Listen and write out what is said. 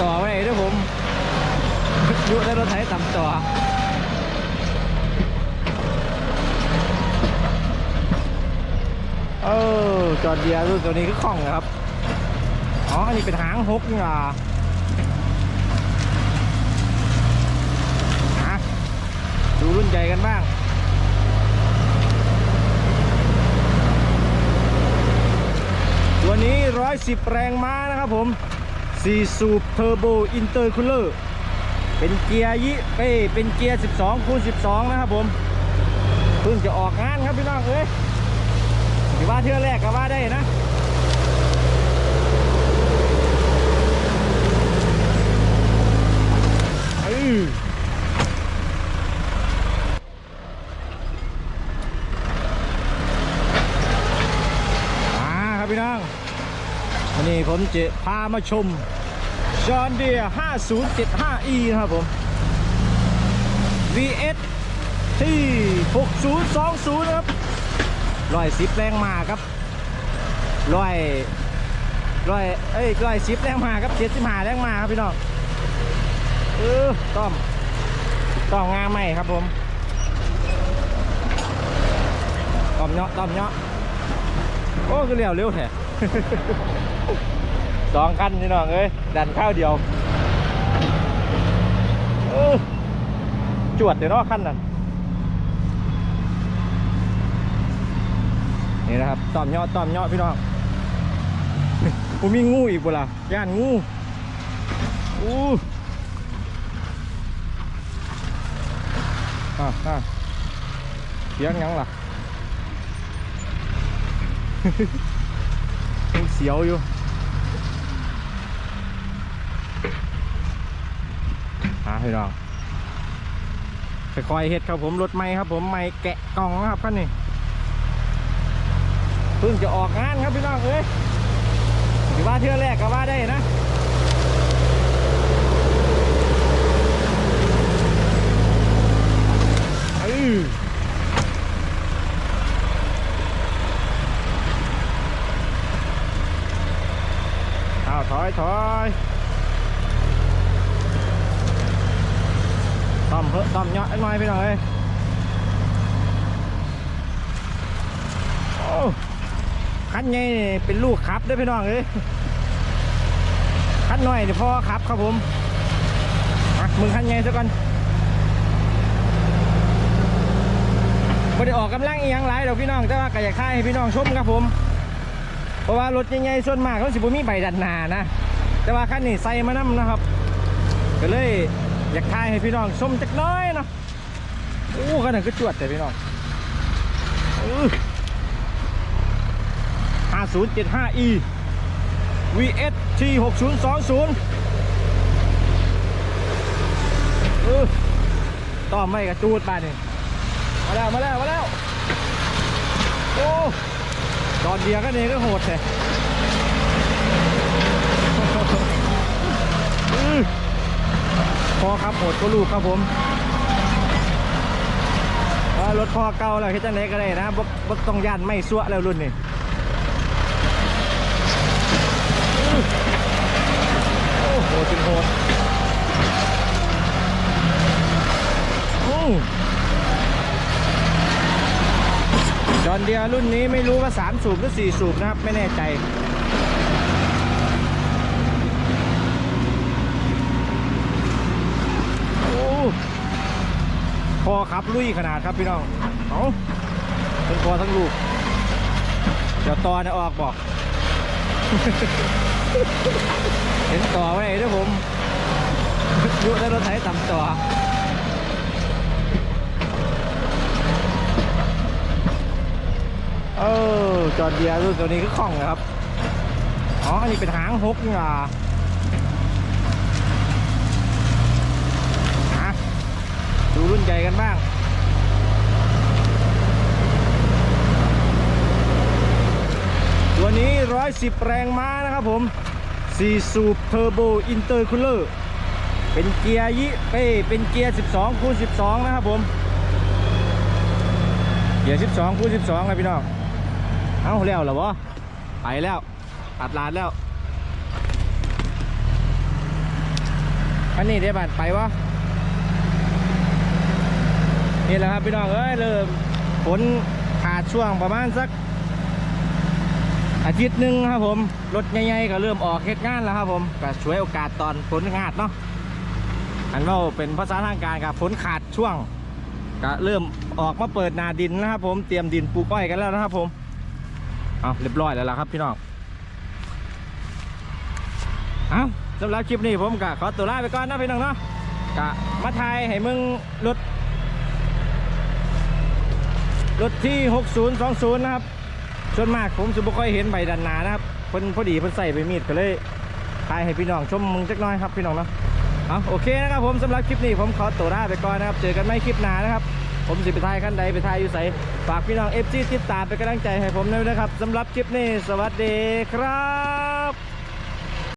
ต่อไว้ด้วยผมยุได้รถไถต่ำต่อเออจอดเดียร์รุ่นตัวนี้คือคล่องนะครับ อ๋อ อันนี้เป็นหางฮกนี่หว่าอะดูรุ่นใหญ่กันบ้างตัวนี้ 110 แรงม้านะครับผม 4สูเทอร์โบอินเตอร์คูลเลอร์เป็นเกียร์ยิเอ้เป็นเกียร์ 12คูณ12 นะครับผมเพิ่งจะออกงานครับพี่น้องเอ้ยถือว่าเทื่อแรกก็ว่าได้นะเออมาครับพี่น้อง วันนี้ผมจะพามาชมจอ n เดีย 5075e นะครับผม VS ที่ 6020 นะครับร้อยสิบแรงมาครับร้อยร้อยเอ้ยร้อยสิบแรงมาครับเจ็ดสิบห้าแรงมาครับพี่น้องเออต้อมต้อมงามไหม่ครับผมต้อมเนาะต้อมเนาะโอ้ก็เร็วเร็วแท้ สองคันพี่น้องเอ้ยดันข้าวเดียวจวดเดี๋ยวนาะคันนั้นนี่นะครับต้อมเนาะต้อมเนาะพี่น้องผมมีงูอีกบ่ล่ะย่านงูอู้อะอะเสียงยังล่ะ เสียวอยู่ หาให้น้องค่อยๆเฮ็ดครับผมรถไม่ครับ ผมไม่แกะกล่องนะครับคันนี้เพิ่งจะออกงานครับพี่น้องเอ้ยถือว่าเทื่อแรกก็ว่าได้นะเออเอาถอยถอย ต้อมเพิ่ต้อมเนาะน่อยไปหน่อยโอ้คันใหญ่นี่เป็นลูกขับด้วยพี่น้องเอ้ยคันหน้อยนี่พ่อขับครับผมมึงคันใหญ่ซะก่อนไม่ได้ออกกำลังอีหยังหลายดอกพี่น้องแต่ว่าก็อยากค่ายให้พี่น้องชมครับผม เพราะว่ารถใหญ่ๆส่วนมากเขาสิบ่มีใบดันหนานะ แต่ว่าคันนี้ใส่มานํนะครับ ก็เลย อยากค่ายให้พี่น้องชมจักน้อยเนาะโอ้ขนาดก็จวดแต่พี่น้องห้าศูนย์เจ็ดห้า e vs t หกศูนย์สองศูนย์ต่อไม่กระจูดไปนี่มาแล้ว มาแล้ว มาแล้ว โอ้ตอนเดียวก็เนก็โหดเลย พอครับโหดก็ลูกครับผมรถพ่อเก่าแล้วคิดจังไหนก็ได้นะบกบกต้องย่านไม่ซัวแล้วรุ่นนี้โอ้โหจริงโหดอู้จอนเดียรุ่นนี้ไม่รู้ว่า 3 สูบหรือ 4 สูบนะครับ ไม่แน่ใจ โอ้ พอครับลุยขนาดครับพี่น้องเอาเป็นพอทั้งลูก เดี๋ยวตอเนี่ยออกบอก เห็นต่อไว้ด้วยผมยุได้รถไถต่ำต่อเออจอดเดียร์รุ่นตัวนี้คือคล่องนะครับ อ๋อ อันนี้เป็นหางฮกนี่หว่าอะ ดูรุ่นใหญ่กันบ้าง ตัวนี้ 110 แรงม้านะครับผม4สูบเทอร์โบอินเตอร์คูลเลอร์ เป็นเกียร์ยิเอ้เป็นเกียร์ 12 คูณ 12 นะครับผม เกียร์ 12 คูณ 12ครับพี่น้อง เอาแล้วเหรอวะไปแล้วอัดลานแล้วอันนี้ได้บัตรไปวะ นี่แหละครับพี่น้องเอ้ยเริ่มฝนขาดช่วงประมาณสัก อาทิตย์หนึ่งครับผม รถใหญ่ๆก็เริ่มออกเฮ็ดงานแล้วครับผมก็ช่วยโอกาสตอนฝนขาดเนาะอันว่าเป็นภาษาทางการกับฝนขาดช่วงก็เริ่มออกมาเปิดนาดินนะครับผมเตรียมดินปลูกอ้อยกันแล้วนะครับผมเอาเรียบร้อยแล้วล่ะครับพี่น้องเอาสำหรับคลิปนี้ผมก็ขอตัวลาไปก่อนนะพี่น้องเนาะกะมาทายให้มึงรถ รถที่ 6020 นะครับ ส่วนมากผมจะไม่ค่อยเห็นใบดันหนานะครับเพิ่นพอดีเพิ่นใส่ไปมีดก็เลยถ่ายให้พี่น้องชมมึงจักหน้อยครับพี่น้องเนาะเอาโอเคนะครับผมสำหรับคลิปนี้ผมขอตัวลาไปก่อนนะครับ เจอกันไม่คลิปหน้านะครับ ผมสิไปถ่ายขั้นใดไปถ่ายอยู่ใสฝากพี่น้องเอฟซีติดตามเป็นกำลังใจให้ผมด้วยนะครับสำหรับคลิปนี้สวัสดีครับ